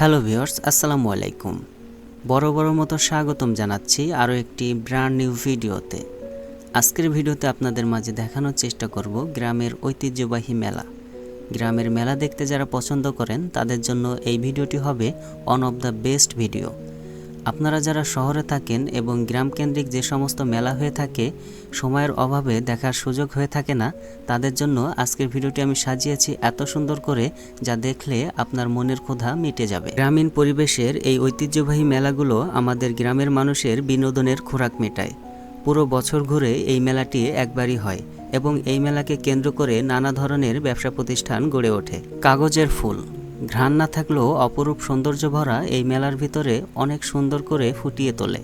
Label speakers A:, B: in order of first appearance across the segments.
A: Hello viewers আসসালামু আলাইকুম। বড় বড় মতো স্বাগতম জানাচ্ছি আরও একটি ব্র্যান্ড নিউ ভিডিওতে। আজকের ভিডিওতে আপনাদের মাঝে দেখানোর চেষ্টা করব গ্রামের ঐতিহ্যবাহী মেলা। গ্রামের মেলা দেখতে যারা পছন্দ করেন, তাদের জন্য এই ভিডিওটি হবে one of the best video আপনারা যারা শহরে থাকেন এবং গ্রাম কেন্দ্রিক যে সমস্ত মেলা হয়ে থাকে, সময়ের অভাবে দেখার সুযোগ হয়ে থাকে না, তাদের জন্য আজকের ভিডিওটি আমি সাজিয়েছি এত সুন্দর করে যা দেখলে আপনার মনের ক্ষুধা মিটে যাবে। গ্রামীণ পরিবেশের এই ঐতিহ্যবাহী মেলাগুলো আমাদের গ্রামের মানুষের বিনোদনের খোরাক মেটায়। পুরো বছর ঘুরে এই মেলাটি একবারই হয় এবং এই মেলাকে কেন্দ্র করে নানা ধরনের ব্যবসা প্রতিষ্ঠান গড়ে ওঠে। কাগজের ফুল ঘ্রাণ না থাকলেও অপরূপ সৌন্দর্য ভরা এই মেলার ভিতরে অনেক সুন্দর করে ফুটিয়ে তোলে,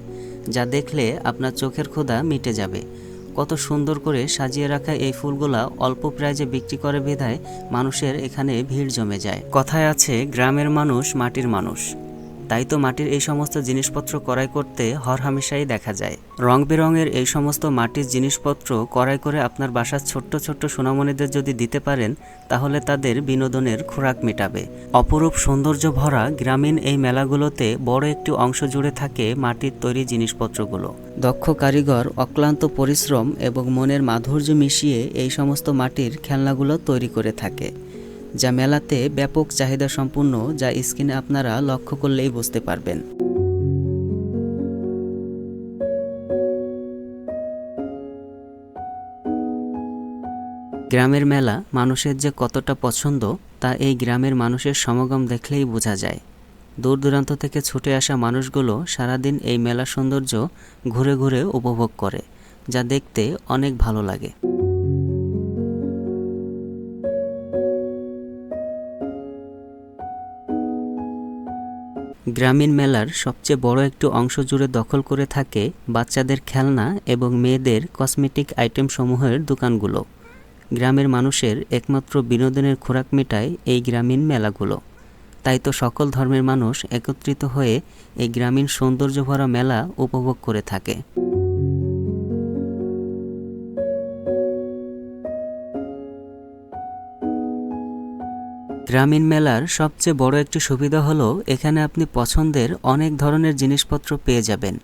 A: যা দেখলে আপনার চোখের ক্ষুধা মিটে যাবে। কত সুন্দর করে সাজিয়ে রাখা এই ফুলগুলা অল্প প্রাইজে বিক্রি করে বিধায় মানুষের এখানে ভিড় জমে যায়। কথায় আছে, গ্রামের মানুষ মাটির মানুষ। তাই তো মাটির এই সমস্ত জিনিসপত্র ক্রয় করতে হরহামেশাই দেখা যায়। রং বেরঙের এই সমস্ত মাটির জিনিসপত্র ক্রয় করে আপনার বাসার ছোট্ট ছোট্ট সোনামণিদের যদি দিতে পারেন, তাহলে তাদের বিনোদনের খোরাক মেটাবে। অপরূপ সৌন্দর্য ভরা গ্রামীণ এই মেলাগুলোতে বড় একটি অংশ জুড়ে থাকে মাটির তৈরি জিনিসপত্রগুলো। দক্ষ কারিগর, অক্লান্ত পরিশ্রম এবং মনের মাধুর্য মিশিয়ে এই সমস্ত মাটির খেলনাগুলো তৈরি করে থাকে। যা মেলাতে ব্যাপক চাহিদা সম্পূর্ণ যা স্ক্রিনে আপনারা লক্ষ্য করলেই বুঝতে পারবেন। গ্রামের মেলা মানুষের যে কতটা পছন্দ, তা এই গ্রামের মানুষের সমাগম দেখলেই বোঝা যায়। দূর দূরান্ত থেকে ছুটে আসা মানুষগুলো সারাদিন এই মেলা সৌন্দর্য ঘুরে ঘুরে উপভোগ করে, যা দেখতে অনেক ভালো লাগে। গ্রামীণ মেলার সবচেয়ে বড় একটি অংশ জুড়ে দখল করে থাকে বাচ্চাদের খেলনা এবং মেয়েদের কসমেটিক আইটেম সমূহের দোকানগুলো। গ্রামের মানুষের একমাত্র বিনোদনের খোরাক মেটায় এই গ্রামীণ মেলাগুলো। তাই তো সকল ধর্মের মানুষ একত্রিত হয়ে এই গ্রামীণ সৌন্দর্য ভরা মেলা উপভোগ করে থাকে। গ্রামীণ মেলার সবচেয়ে বড় একটি সুবিধা হলো এখানে আপনি পছন্দের অনেক ধরনের জিনিসপত্র পেয়ে যাবেন,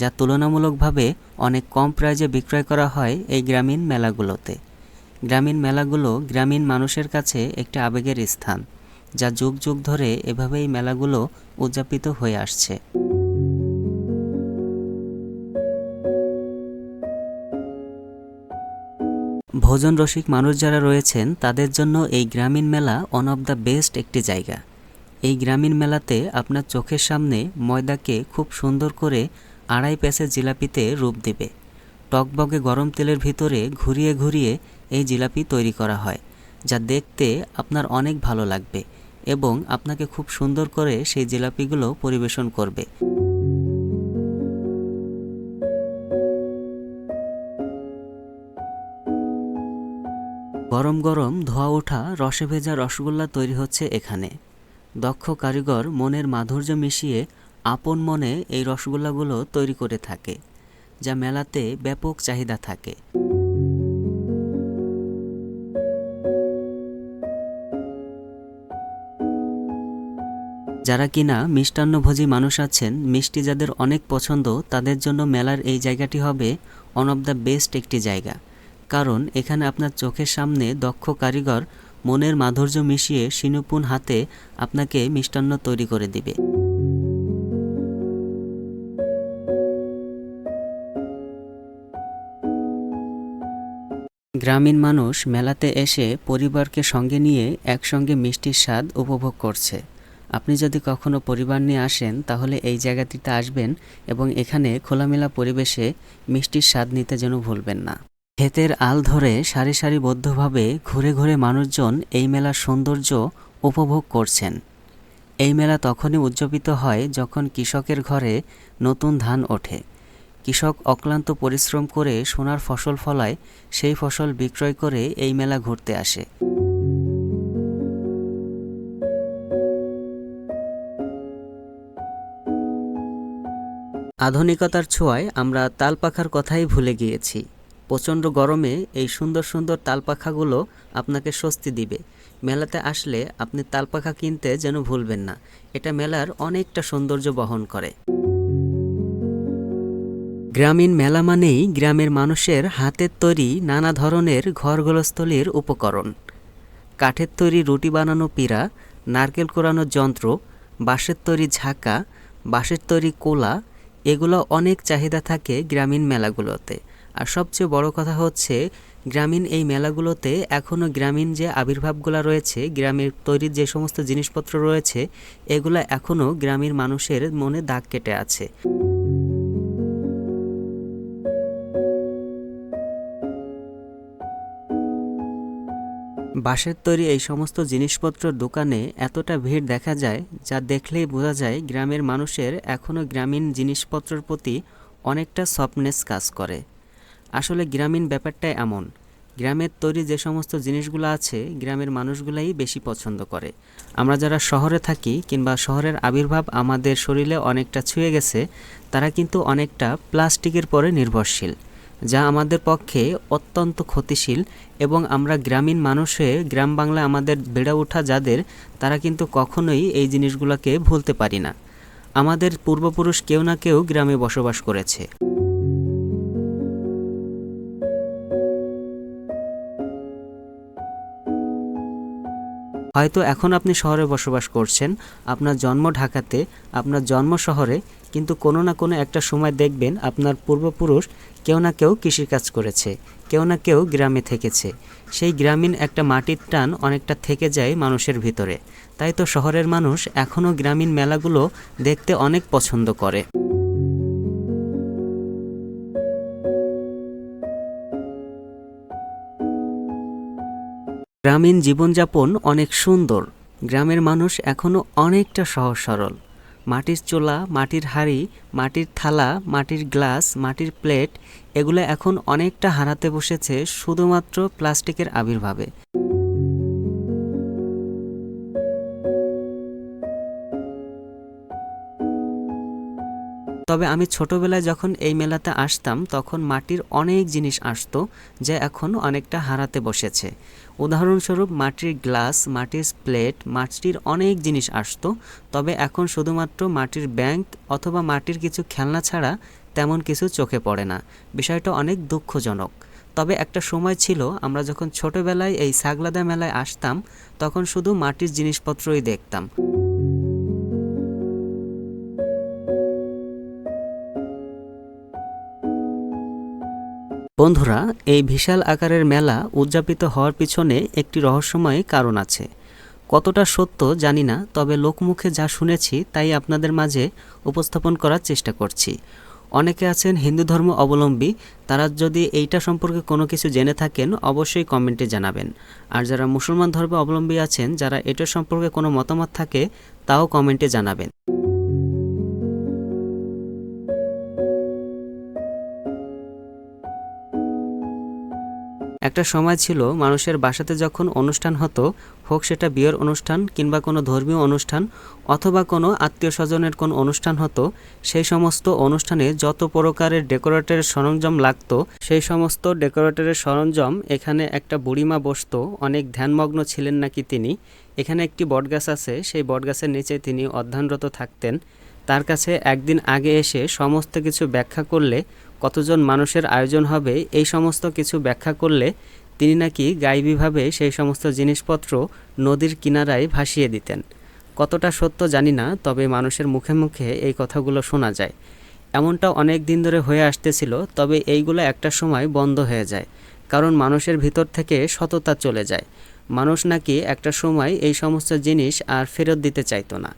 A: যা তুলনামূলকভাবে অনেক কম প্রাইজে বিক্রয় করা হয় এই গ্রামীণ মেলাগুলোতে। গ্রামীণ মেলাগুলো গ্রামীণ মানুষের কাছে একটি আবেগের স্থান, যা যুগ যুগ ধরে এভাবেই মেলাগুলো উদযাপিত হয়ে আসছে। ভোজন রসিক মানুষ যারা রয়েছেন, তাদের জন্য এই গ্রামীণ মেলা ওয়ান অফ দ্য বেস্ট একটি জায়গা। এই গ্রামীণ মেলাতে আপনার চোখের সামনে ময়দাকে খুব সুন্দর করে আড়াই প্যাসে জিলাপিতে রূপ দেবে। টকবগে গরম তেলের ভিতরে ঘুরিয়ে ঘুরিয়ে এই জিলাপি তৈরি করা হয়, যা দেখতে আপনার অনেক ভালো লাগবে এবং আপনাকে খুব সুন্দর করে সেই জিলাপিগুলো পরিবেশন করবে। গরম গরম ধোয়া ওঠা, রসে ভেজা রসগোল্লা তৈরি হচ্ছে এখানে। দক্ষ কারিগর মনের মাধুর্য মিশিয়ে আপন মনে এই রসগোল্লাগুলো তৈরি করে থাকে, যা মেলাতে ব্যাপক চাহিদা থাকে। যারা কিনা মিষ্টান্নভোজী মানুষ আছেন, মিষ্টি যাদের অনেক পছন্দ, তাদের জন্য মেলার এই জায়গাটি হবে ওয়ান অফ দ্য বেস্ট একটি জায়গা। কারণ এখানে আপনার চোখের সামনে দক্ষ কারিগর মনের মাধুর্য মিশিয়ে সিনুপুন হাতে আপনাকে মিষ্টান্ন তৈরি করে দিবে। গ্রামীণ মানুষ মেলাতে এসে পরিবারকে সঙ্গে নিয়ে একসঙ্গে মিষ্টির স্বাদ উপভোগ করছে। আপনি যদি কখনো পরিবার নিয়ে আসেন, তাহলে এই জায়গাটিতে আসবেন এবং এখানে খোলামেলা পরিবেশে মিষ্টির স্বাদ নিতে যেন ভুলবেন না। ক্ষেতের আল ধরে সারি সারিবদ্ধভাবে ঘুরে ঘুরে মানুষজন এই মেলার সৌন্দর্য উপভোগ করছেন। এই মেলা তখনই উদযাপিত হয় যখন কৃষকের ঘরে নতুন ধান ওঠে। কৃষক অক্লান্ত পরিশ্রম করে সোনার ফসল ফলায়, সেই ফসল বিক্রয় করে এই মেলা ঘুরতে আসে। আধুনিকতার ছোঁয়ায় আমরা তালপাখার কথাই ভুলে গিয়েছি। প্রচণ্ড গরমে এই সুন্দর সুন্দর তালপাখাগুলো আপনাকে স্বস্তি দিবে। মেলাতে আসলে আপনি তালপাখা কিনতে যেন ভুলবেন না। এটা মেলার অনেকটা সৌন্দর্য বহন করে। গ্রামীণ মেলা মানেই গ্রামের মানুষের হাতের তৈরি নানা ধরনের ঘরগোলস্থলীর উপকরণ। কাঠের তৈরি রুটি বানানো পীড়া, নারকেল কোরানোর যন্ত্র, বাঁশের তৈরি ঝাঁকা, বাঁশের তৈরি কোলা, এগুলো অনেক চাহিদা থাকে গ্রামীণ মেলাগুলোতে। আর সবচেয়ে বড় কথা হচ্ছে, গ্রামীণ এই মেলাগুলোতে এখনও গ্রামীণ যে আবির্ভাবগুলো রয়েছে, গ্রামের তৈরির যে সমস্ত জিনিসপত্র রয়েছে, এগুলো এখনও গ্রামের মানুষের মনে দাগ কেটে আছে। বাঁশের তৈরি এই সমস্ত জিনিসপত্রের দোকানে এতটা ভিড় দেখা যায়, যা দেখলেই বোঝা যায় গ্রামের মানুষের এখনও গ্রামীণ জিনিসপত্রের প্রতি অনেকটা সফটনেস কাজ করে। আসলে গ্রামীণ ব্যাপারটাই এমন। গ্রামের তৈরি যে সমস্ত জিনিসগুলো আছে, গ্রামের মানুষগুলাই বেশি পছন্দ করে। আমরা যারা শহরে থাকি কিংবা শহরের আবির্ভাব আমাদের শরীরে অনেকটা ছুঁয়ে গেছে, তারা কিন্তু অনেকটা প্লাস্টিকের পরে নির্ভরশীল, যা আমাদের পক্ষে অত্যন্ত ক্ষতিশীল এবং আমরা গ্রামীণ মানুষে গ্রাম বাংলায় আমাদের বেড়ে ওঠা যাদের, তারা কিন্তু কখনোই এই জিনিসগুলোকে ভুলতে পারি না। আমাদের পূর্বপুরুষ কেউ না কেউ গ্রামে বসবাস করেছে। হয়তো এখন আপনি শহরে বসবাস করছেন, আপনার জন্ম ঢাকাতে, আপনার জন্ম শহরে, কিন্তু কোনো না কোনো একটা সময় দেখবেন আপনার পূর্বপুরুষ কেউ না কেউ কৃষিকাজ করেছে, কেউ না কেউ গ্রামে থেকেছে। সেই গ্রামীণ একটা মাটির টান অনেকটা থেকে যায় মানুষের ভিতরে। তাই তো শহরের মানুষ এখনও গ্রামীণ মেলাগুলো দেখতে অনেক পছন্দ করে। গ্রামীণ জীবনযাপন অনেক সুন্দর। গ্রামের মানুষ এখনও অনেকটা সহজ সরল। মাটির চোলা, মাটির হাঁড়ি, মাটির থালা, মাটির গ্লাস, মাটির প্লেট, এগুলো এখন অনেকটা হারাতে বসেছে শুধুমাত্র প্লাস্টিকের আবির্ভাবে। তবে আমি ছোটবেলায় যখন এই মেলাতে আসতাম, তখন মাটির অনেক জিনিস আসতো যা এখন অনেকটা হারাতে বসেছে। উদাহরণস্বরূপ মাটির গ্লাস, মাটির প্লেট, মাটির অনেক জিনিস আসতো, তবে এখন শুধুমাত্র মাটির ব্যাংক অথবা মাটির কিছু খেলনা ছাড়া তেমন কিছু চোখে পড়ে না। বিষয়টা অনেক দুঃখজনক। তবে একটা সময় ছিল, আমরা যখন ছোটবেলায় এই সাগলাদা মেলায় আসতাম, তখন শুধু মাটির জিনিসপত্রই দেখতাম। বন্ধুরা, এই বিশাল আকারের মেলা উদযাপিত হওয়ার পিছনে একটি রহস্যময় কারণ আছে। কতটা সত্য জানি না, তবে লোকমুখে যা শুনেছি তাই আপনাদের মাঝে উপস্থাপন করার চেষ্টা করছি। অনেকে আছেন হিন্দু ধর্ম অবলম্বী, তারা যদি এইটা সম্পর্কে কোনো কিছু জেনে থাকেন, অবশ্যই কমেন্টে জানাবেন। আর যারা মুসলমান ধর্ম অবলম্বী আছেন, যারা এটা সম্পর্কে কোনো মতামত থাকে, তাও কমেন্টে জানাবেন। একটা সময় ছিল মানুষের বাসাতে যখন অনুষ্ঠান হতো, হোক সেটা বিয়ের অনুষ্ঠান কিংবা কোনো ধর্মীয় অনুষ্ঠান অথবা কোনো আত্মীয় স্বজনের কোনো অনুষ্ঠান হতো, সেই সমস্ত অনুষ্ঠানে যত প্রকারের ডেকোরেটরের সরঞ্জাম লাগতো, সেই সমস্ত ডেকোরেটরের সরঞ্জাম এখানে একটা বুড়িমা বসতো, অনেক ধ্যানমগ্ন ছিলেন নাকি তিনি। এখানে একটি বটগাছ আছে, সেই বটগাছের নিচে তিনি অধ্যয়নরত থাকতেন। তার কাছে একদিন আগে এসে সমস্ত কিছু ব্যাখ্যা করলে কতজন মানুষের আয়োজন হবে, এই সমস্ত কিছু ব্যাখ্যা করলে তিনি নাকি গাইবীভাবে সেই সমস্ত জিনিসপত্র নদীর কিনারায় ভাসিয়ে দিতেন। কতটা সত্য জানি না, তবে মানুষের মুখে মুখে এই কথাগুলো শোনা যায়। এমনটা অনেক দিন ধরে হয়ে আসতেছিল, তবে এইগুলো একটা সময় বন্ধ হয়ে যায়, কারণ মানুষের ভিতর থেকে সততা চলে যায়। মানুষ নাকি একটা সময় এই সমস্ত জিনিস আর ফেরত দিতে চাইতো না।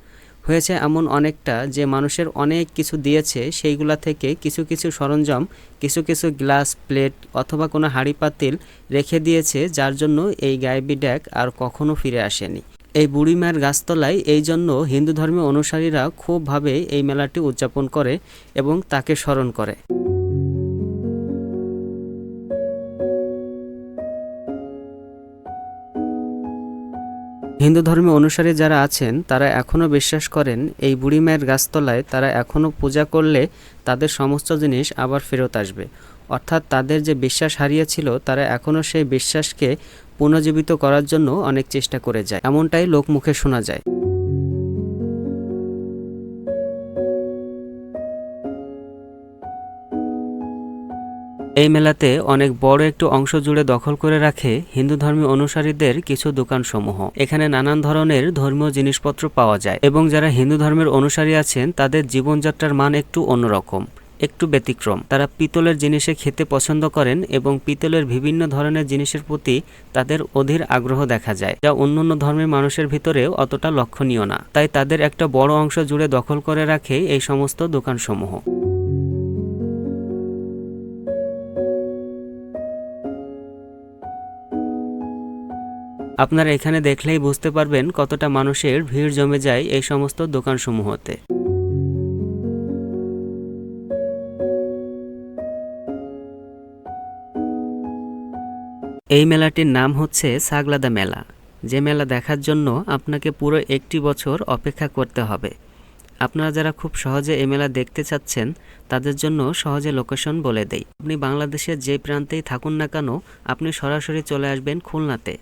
A: হয়েছে এমন অনেকটা যে মানুষের অনেক কিছু দিয়েছে, সেইগুলা থেকে কিছু কিছু সরঞ্জাম, কিছু কিছু গ্লাস, প্লেট অথবা কোনো হাঁড়ি পাতিল রেখে দিয়েছে, যার জন্য এই গায়েবী ড্যাক আর কখনো ফিরে আসেনি। এই বুড়িমার গাছতলায় এই জন্য হিন্দু ধর্মের অনুসারীরা খুবভাবে এই মেলাটি উদযাপন করে এবং তাকে স্মরণ করে। হিন্দু ধর্মে অনুসারী যারা আছেন, তারা এখনও বিশ্বাস করেন, এই বুড়ি মায়ের গাছতলায় তারা এখনও পূজা করলে তাদের সমস্ত জিনিস আবার ফেরত আসবে। অর্থাৎ তাদের যে বিশ্বাস হারিয়েছিল, তারা এখনও সেই বিশ্বাসকে পুনর্জীবিত করার জন্য অনেক চেষ্টা করে যায়। এমনটাই লোকমুখে শোনা যায়। এই মেলাতে অনেক বড় একটু অংশ জুড়ে দখল করে রাখে হিন্দু ধর্মীয় অনুসারীদের কিছু দোকানসমূহ। এখানে নানান ধরনের ধর্মীয় জিনিসপত্র পাওয়া যায় এবং যারা হিন্দু ধর্মের অনুসারী আছেন, তাদের জীবনযাত্রার মান একটু অন্যরকম, একটু ব্যতিক্রম। তারা পিতলের জিনিসে খেতে পছন্দ করেন এবং পিতলের বিভিন্ন ধরনের জিনিসের প্রতি তাদের অধীর আগ্রহ দেখা যায়, যা অন্যান্য ধর্মের মানুষের ভিতরেও অতটা লক্ষণীয় না। তাই তাদের একটা বড় অংশ জুড়ে দখল করে রাখে এই সমস্ত দোকানসমূহ। আপনারা এখানে দেখলেই বুঝতে পারবেন কতটা মানুষের ভিড় জমে যায় এই সমস্ত দোকানসমূহতে। এই মেলাটির নাম হচ্ছে সাগলাদা মেলা। যে মেলা দেখার জন্য আপনাকে পুরো একটি বছর অপেক্ষা করতে হবে। আপনারা যারা খুব সহজে এই মেলা দেখতে চাচ্ছেন, তাদের জন্য সহজে লোকেশন বলে দেই। আপনি বাংলাদেশের যে প্রান্তেই থাকুন না কেন, আপনি সরাসরি চলে আসবেন খুলনাতে।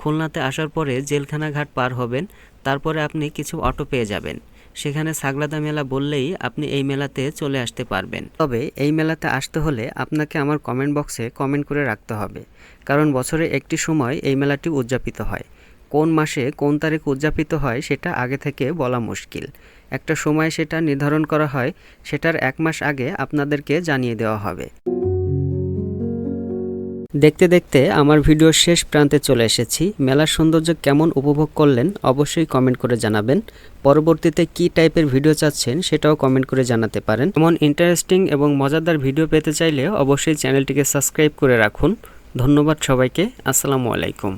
A: খুলনাতে আসার পরে জেলখানা ঘাট পার হবেন, তারপরে আপনি কিছু অটো পেয়ে যাবেন। সেখানে সাগলাদা মেলা বললেই আপনি এই মেলাতে চলে আসতে পারবেন। তবে এই মেলাতে আসতে হলে আপনাকে আমার কমেন্ট বক্সে কমেন্ট করে রাখতে হবে, কারণ বছরে একটি সময় এই মেলাটি উদযাপিত হয়। কোন মাসে কোন তারিখ উদযাপিত হয় সেটা আগে থেকে বলা মুশকিল। একটা সময় সেটা নির্ধারণ করা হয়, সেটার এক মাস আগে আপনাদেরকে জানিয়ে দেওয়া হবে। দেখতে দেখতে আমার ভিডিও শেষ প্রান্তে চলে এসেছি। মেলার সৌন্দর্য কেমন উপভোগ করলেন অবশ্যই কমেন্ট করে জানাবেন। পরবর্তীতে কি টাইপের ভিডিও চাচ্ছেন সেটাও কমেন্ট করে জানাতে পারেন। এমন ইন্টারেস্টিং এবং মজাদার ভিডিও পেতে চাইলে অবশ্যই চ্যানেলটিকে সাবস্ক্রাইব করে রাখুন। ধন্যবাদ সবাইকে। আসসালামু আলাইকুম।